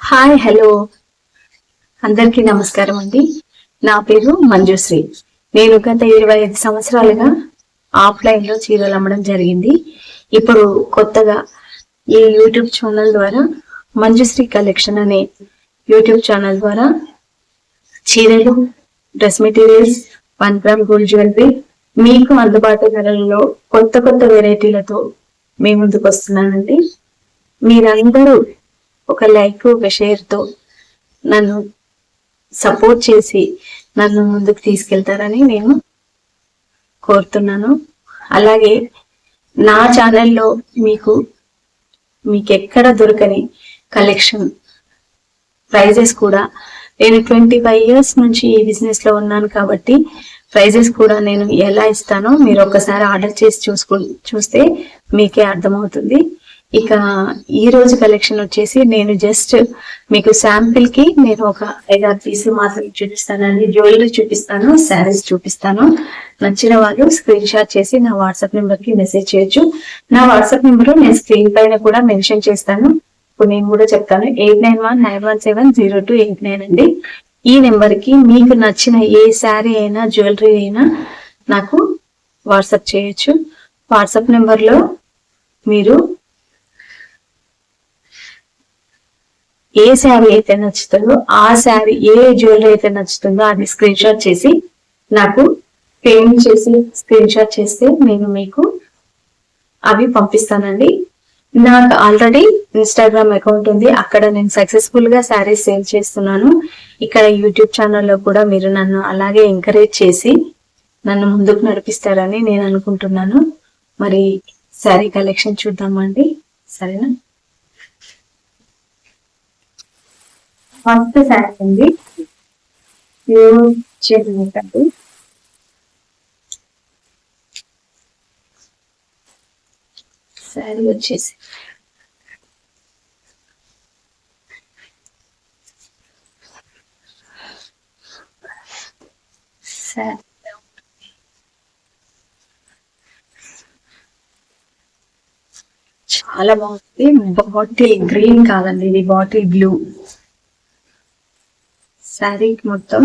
Hi hello అందరికీ నమస్కారం అండి. నా పేరు మంజుశ్రీ. నేను గత ఇరవై ఐదు సంవత్సరాలుగా ఆఫ్లైన్లో చీరలు అమ్మడం జరిగింది. ఇప్పుడు కొత్తగా ఈ యూట్యూబ్ ఛానల్ ద్వారా మంజుశ్రీ కలెక్షన్ అనే యూట్యూబ్ ఛానల్ ద్వారా చీరలు dress materials one gram gold jewellery మీకు అందుబాటు ధరలలో కొత్త కొత్త వెరైటీలతో మీ ముందుకు వస్తున్నానండి. మీరందరూ ఒక లైక్ ఒక షేర్తో నన్ను సపోర్ట్ చేసి నన్ను ముందుకు తీసుకెళ్తారని నేను కోరుతున్నాను. అలాగే నా ఛానల్లో మీకు మీకు ఎక్కడ దొరకని కలెక్షన్ ప్రైజెస్ కూడా నేను ట్వంటీ ఫైవ్ ఇయర్స్ నుంచి ఈ బిజినెస్లో ఉన్నాను కాబట్టి ప్రైజెస్ కూడా నేను ఎలా ఇస్తానో మీరు ఒకసారి ఆర్డర్ చేసి చూసుకు చూస్తే మీకే అర్థమవుతుంది. ఇక ఈ రోజు కలెక్షన్ వచ్చేసి నేను జస్ట్ మీకు శాంపిల్కి నేను ఒక ఐదారు పీసులు మాత్రం చూపిస్తానండి. జ్యువెలరీ చూపిస్తాను శారీస్ చూపిస్తాను. నచ్చిన వాళ్ళు స్క్రీన్ షాట్ చేసి నా వాట్సాప్ నెంబర్కి మెసేజ్ చేయొచ్చు. నా వాట్సాప్ నెంబర్ నేను స్క్రీన్ పైన కూడా మెన్షన్ చేస్తాను. ఇప్పుడు నేను కూడా చెప్తాను. Eight nine one nine one seven zero two eight nine అండి. ఈ నెంబర్కి మీకు నచ్చిన ఏ శారీ అయినా జ్యువెలరీ అయినా నాకు వాట్సాప్ చేయొచ్చు. వాట్సాప్ నెంబర్లో మీరు ఏ శారీ అయితే నచ్చుతుందో ఆ శారీ ఏ జ్యువెలరీ అయితే నచ్చుతుందో అది స్క్రీన్ షాట్ చేసి నాకు పేమెంట్ చేసి స్క్రీన్ షాట్ చేస్తే నేను మీకు అవి పంపిస్తానండి. నాకు ఆల్రెడీ ఇన్స్టాగ్రామ్ అకౌంట్ ఉంది. అక్కడ నేను సక్సెస్ఫుల్గా శారీస్ సేల్ చేస్తున్నాను. ఇక్కడ యూట్యూబ్ ఛానల్లో కూడా మీరు నన్ను అలాగే ఎంకరేజ్ చేసి నన్ను ముందుకు నడిపిస్తారని నేను అనుకుంటున్నాను. మరి శారీ కలెక్షన్ చూద్దామండి. సరేనా? ఫస్ట్ శారీ అండి. ప్యూర్ శారీ వచ్చేసి. శారీ. చాలా బాగుంది. బాటిల్ గ్రీన్ కాదండి ఇది బాటిల్ బ్లూ. శారీ మొత్తం.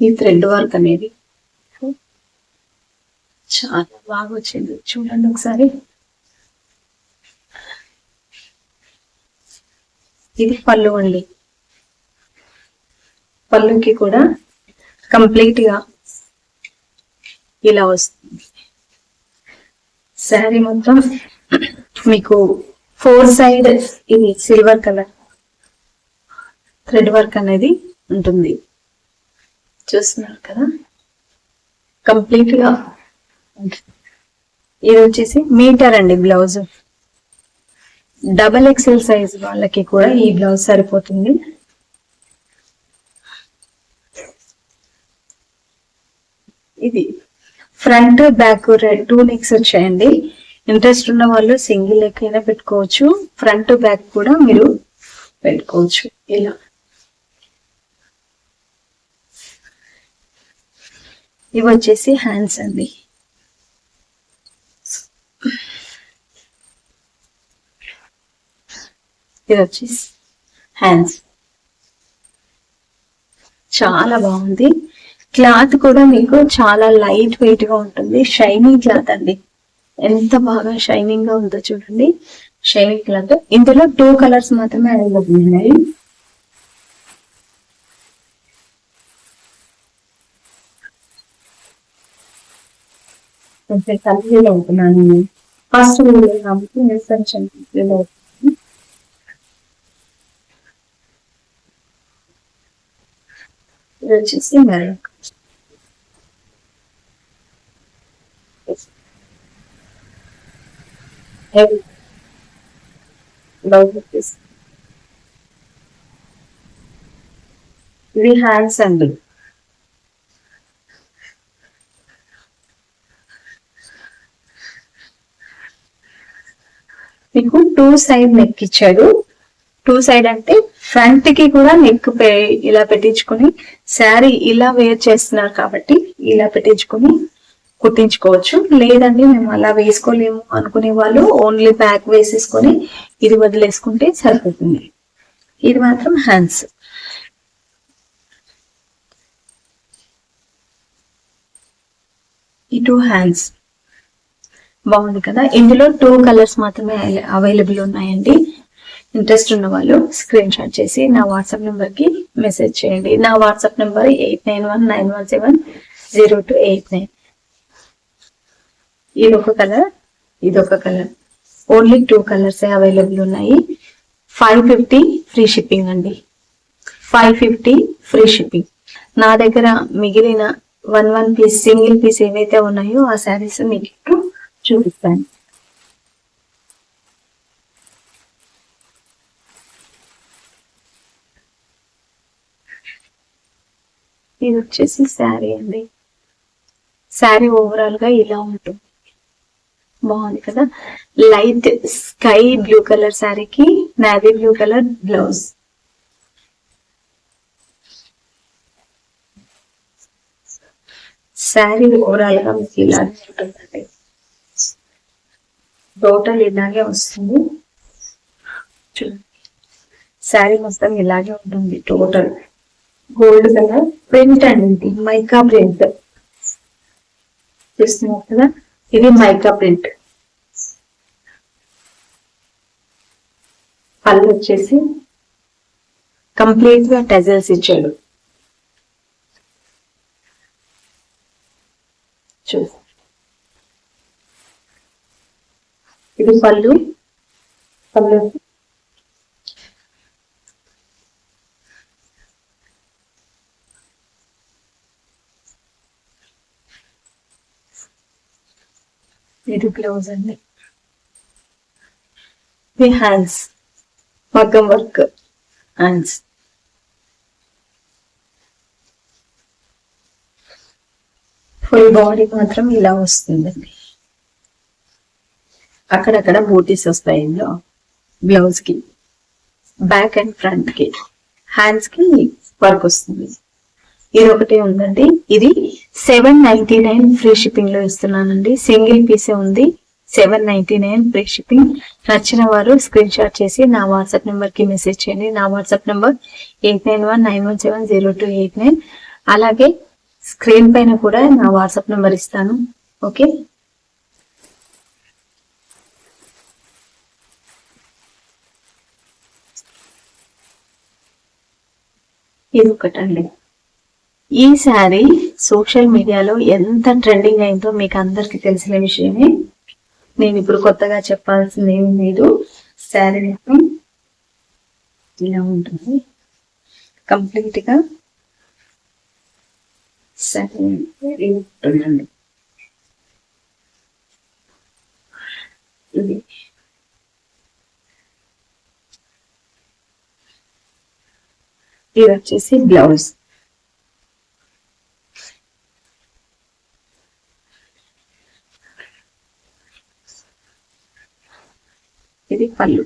ఈ థ్రెడ్ వర్క్ అనేది చాలా బాగా వచ్చింది. చూడండి ఒకసారి. ఇది పళ్ళు అండి. పళ్ళుకి కూడా కంప్లీట్గా ఇలా వస్తుంది. శారీ మొత్తం మీకు ఫోర్ సైడ్ ఇది సిల్వర్ కలర్ థ్రెడ్ వర్క్ అనేది ఉంటుంది. చూస్తున్నారు కదా? కంప్లీట్గా ఇది వచ్చేసి మీటర్ అండి బ్లౌజ్. డబల్ ఎక్సెల్ సైజ్ వాళ్ళకి కూడా ఈ బ్లౌజ్ సరిపోతుంది. ఇది ఫ్రంట్ బ్యాక్ టూ నెక్స్ వచ్చాయండి. ఇంట్రెస్ట్ ఉన్న వాళ్ళు సింగిల్ ఎక్కైనా అయినా పెట్టుకోవచ్చు. ఫ్రంట్ బ్యాక్ కూడా మీరు పెట్టుకోవచ్చు. ఇలా. ఇవి వచ్చేసి హ్యాండ్స్ అండి. ఇది వచ్చేసి హ్యాండ్స్. చాలా బాగుంది. క్లాత్ కూడా మీకు చాలా లైట్ వెయిట్గా ఉంటుంది. షైనింగ్ క్లాత్ అండి. ఎంత బాగా షైనింగ్గా ఉందో చూడండి. షైనింగ్ క్లాత్ ఇందులో టూ కలర్స్ మాత్రమే అవైలబుల్ ఉన్నాయి. కొంచెం అవుతున్నాను ఫస్ట్ కాబట్టి ఇది వచ్చేసి మెరూన్ heavy వచ్చేసి ఇవి హ్యాండ్స్ అండి మీకు టూ సైడ్ నెక్ ఇచ్చాడు. టూ సైడ్ అంటే ఫ్రంట్కి కూడా నెక్ ఇలా పెట్టించుకుని శారీ ఇలా వేర్ చేస్తున్నారు కాబట్టి ఇలా పెట్టించుకుని కుట్టించుకోవచ్చు లేదండి మేము అలా వేసుకోలేము అనుకునే వాళ్ళు ఓన్లీ బ్యాక్ వేసేసుకొని ఇది వదిలేసుకుంటే సరిపోతుంది. ఇది మాత్రం హ్యాండ్స్ ఈ టూ హ్యాండ్స్ బాగుంది కదా? ఇందులో టూ కలర్స్ మాత్రమే అవైలబుల్ ఉన్నాయండి. ఇంట్రెస్ట్ ఉన్న వాళ్ళు స్క్రీన్ షాట్ చేసి నా వాట్సాప్ నెంబర్కి మెసేజ్ చేయండి. నా WhatsApp number eight nine one nine one seven zero two eight nine ఇది ఒక కలర్ ఇది ఒక colour only two colours available ఉన్నాయి. ఫైవ్ ఫిఫ్టీ ఫ్రీ షిప్పింగ్ అండి. ఫైవ్ ఫిఫ్టీ ఫ్రీ షిప్పింగ్ నా దగ్గర మిగిలిన one one piece single piece ఏవైతే ఉన్నాయో ఆ శారీస్ మీకు ఇప్పుడు చూపిస్తాను. ఇది వచ్చేసి శారీ అండి. శారీ ఓవరాల్గా ఇలా ఉంటుంది. బాగుంది కదా? లైట్ స్కై బ్లూ కలర్ శారీకి navy blue colour blouse sari ఓవరాల్గా మీకు ఇలాగే ఉంటుందండి. టోటల్ ఇలాగే వస్తుంది. చూడండి. శారీ మొత్తం ఇలాగే ఉంటుంది టోటల్ గోల్డ్ కలర్ ప్రింట్ అండి. మైకా ప్రింట్ చూస్తున్నారు కదా? ఇది మైకా ప్రింట్. పళ్ళు వచ్చేసి కంప్లీట్గా టెజల్స్ ఇచ్చాడు. చూసి ఇది పళ్ళు. పళ్ళు ఇది బ్లౌజ్ అండి ఇది హ్యాండ్స్ మగ్గం వర్క్ హ్యాండ్స్ ఫుల్ బాడీ మాత్రం ఇలా వస్తుందండి అక్కడక్కడ బూటీస్ వస్తాయి ఇందులో. బ్లౌజ్కి. బ్యాక్ అండ్ ఫ్రంట్కి. హ్యాండ్స్కి వర్క్ వస్తుంది. ఇది ఒకటే ఉందండి. ఇది సెవెన్ నైన్టీ నైన్ ఫ్రీ షిప్పింగ్లో ఇస్తున్నానండి. సింగిల్ పీసే ఉంది. Seven ninety nine free shipping నచ్చిన వారు స్క్రీన్ షాట్ చేసి నా వాట్సాప్ నెంబర్కి మెసేజ్ చేయండి. నా WhatsApp number eight nine one nine one seven zero two eight nine అలాగే స్క్రీన్ పైన కూడా నా వాట్సాప్ నెంబర్ ఇస్తాను. ఓకే ఇది ఒకటండి. ఈ శారీ సోషల్ మీడియాలో ఎంత ట్రెండింగ్ అయిందో మీకు అందరికి తెలిసిన విషయమే. నేను ఇప్పుడు కొత్తగా చెప్పాల్సింది ఏమి లేదు. శారీ మొత్తం ఇలా ఉంటుంది. కంప్లీట్గా శారీ ఉంటుందండి ఇది. ఇది వచ్చేసి బ్లౌజ్. ఇది pallu.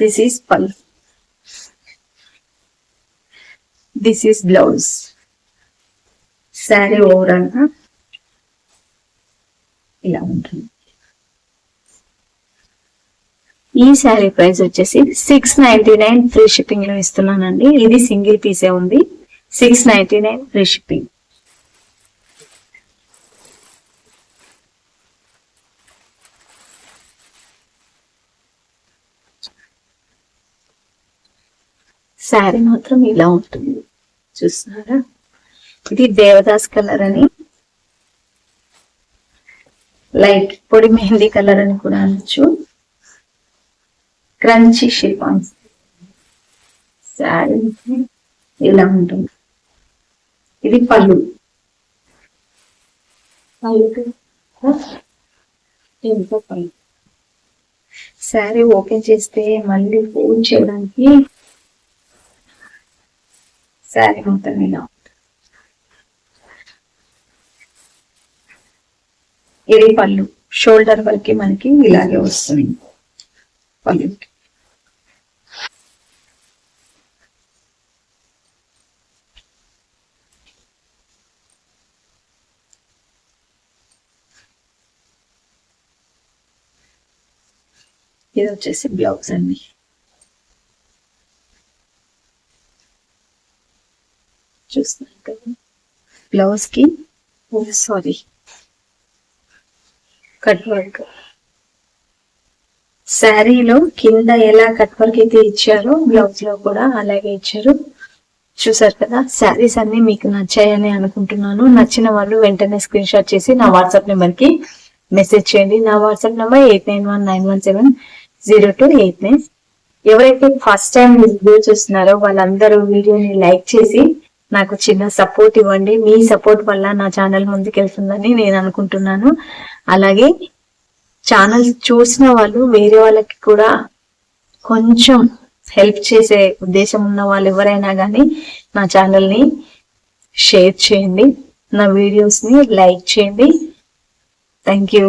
This is pallu. This is blouse sari ఓవరాల్గా ఇలా ఉంటుంది. ఈ శారీ ప్రైస్ వచ్చేసి సిక్స్ నైన్టీ నైన్ ఫ్రీ షిప్పింగ్లో ఇస్తున్నానండి. ఇది సింగిల్ పీసే ఉంది. Six ninety nine free shipping sari మాత్రం ఇలా ఉంటుంది. చూస్తున్నారా? ఇది దేవదాస్ కలర్ అని. లైట్ పొడి మెహందీ కలర్ అని కూడా అనొచ్చు. క్రంచీ షిఫాన్స్ శారీ ఇలా ఉంటుంది. ఇది పళ్ళు. ఎంతో పళ్ళు. శారీ ఓపెన్ చేస్తే మళ్ళీ ఫోన్ చేయడానికి శారీ మొత్తం ఇలా ఇది పళ్ళు షోల్డర్ వరకు మనకి ఇలాగే వస్తుంది. పళ్ళు ఇది వచ్చేసి బ్లౌజ్ అండి. చూస్తున్నాను కదా. బ్లౌజ్కి? సారీ కట్ వర్క్ శారీలో కింద ఎలా కట్ వర్క్ అయితే ఇచ్చారో బ్లౌజ్లో కూడా అలాగే ఇచ్చారు. చూసారు కదా శారీస్ అన్ని మీకు నచ్చాయని అనుకుంటున్నాను. నచ్చిన వాళ్ళు వెంటనే స్క్రీన్ షాట్ చేసి నా వాట్సాప్ నెంబర్కి మెసేజ్ చేయండి. నా WhatsApp number eight nine one nine one seven zero two eight nine ఎవరైతే ఫస్ట్ టైం వీడియో చూస్తున్నారో వాళ్ళందరూ వీడియోని లైక్ చేసి నాకు చిన్న సపోర్ట్ ఇవ్వండి. మీ సపోర్ట్ వల్ల నా ఛానల్ ముందుకెళ్తుందని నేను అనుకుంటున్నాను. అలాగే ఛానల్ చూసిన వాళ్ళు వేరే వాళ్ళకి కూడా కొంచెం హెల్ప్ చేసే ఉద్దేశం ఉన్న వాళ్ళు ఎవరైనా కానీ నా ఛానల్ని షేర్ చేయండి. నా వీడియోస్ని లైక్ చేయండి. Thank you